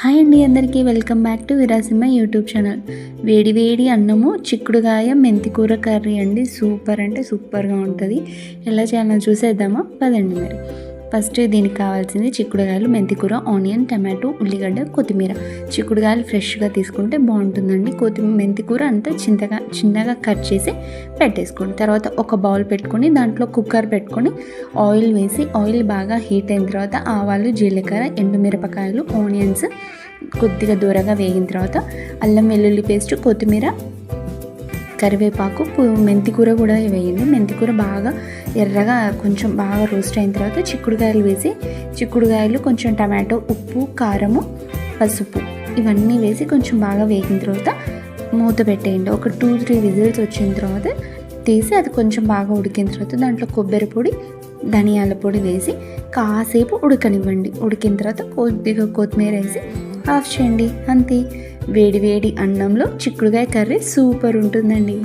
Hi అండి అందరికీ welcome back to Virasimma YouTube channel. వేడి వేడి అన్నము చిక్కుడుగాయ మెంతికూర కర్రీ అండి. సూపర్ అంటే సూపర్గా ఉంటుంది. ఎలా చేయాలో చూసేద్దామా? పదండి మరి. ఫస్ట్ దీనికి కావాల్సింది చిక్కుడుగాయలు మెంతికూర ఆనియన్ టమాటో ఉల్లిగడ్డ కొత్తిమీర. చిక్కుడుగాయలు ఫ్రెష్గా తీసుకుంటే బాగుంటుందండి. కొత్తిమీర మెంతికూర అంతా చిన్నగా చిన్నగా కట్ చేసి పెట్టేసుకోండి. తర్వాత ఒక బౌల్ పెట్టుకొని దాంట్లో కుక్కర్ పెట్టుకొని ఆయిల్ వేసి ఆయిల్ బాగా హీట్ అయిన తర్వాత ఆవాలు జీలకర్ర ఎండుమిరపకాయలు ఆనియన్స్ కొద్దిగా దూరగా వేగిన తర్వాత అల్లం వెల్లుల్లి పేస్ట్ కొత్తిమీర కరివేపాకు మెంతికూర కూడా వేయండి. మెంతికూర బాగా ఎర్రగా కొంచెం బాగా రోస్ట్ అయిన తర్వాత చిక్కుడుకాయలు వేసి చిక్కుడుకాయలు కొంచెం టమాటో ఉప్పు కారము పసుపు ఇవన్నీ వేసి కొంచెం బాగా వేగిన తర్వాత మూత పెట్టేయండి. ఒక టూ త్రీ విజిల్స్ వచ్చిన తర్వాత తీసి అది కొంచెం బాగా ఉడికిన తర్వాత దాంట్లో కొబ్బరి పొడి ధనియాల పొడి వేసి కాసేపు ఉడకనివ్వండి. ఉడికిన తర్వాత కొద్దిగా కొత్తిమీర వేసి ఆఫ్ చేయండి. అంతే. వేడి వేడి అన్నంలో చిక్కుడుకాయ కర్రీ సూపర్ ఉంటుందండి.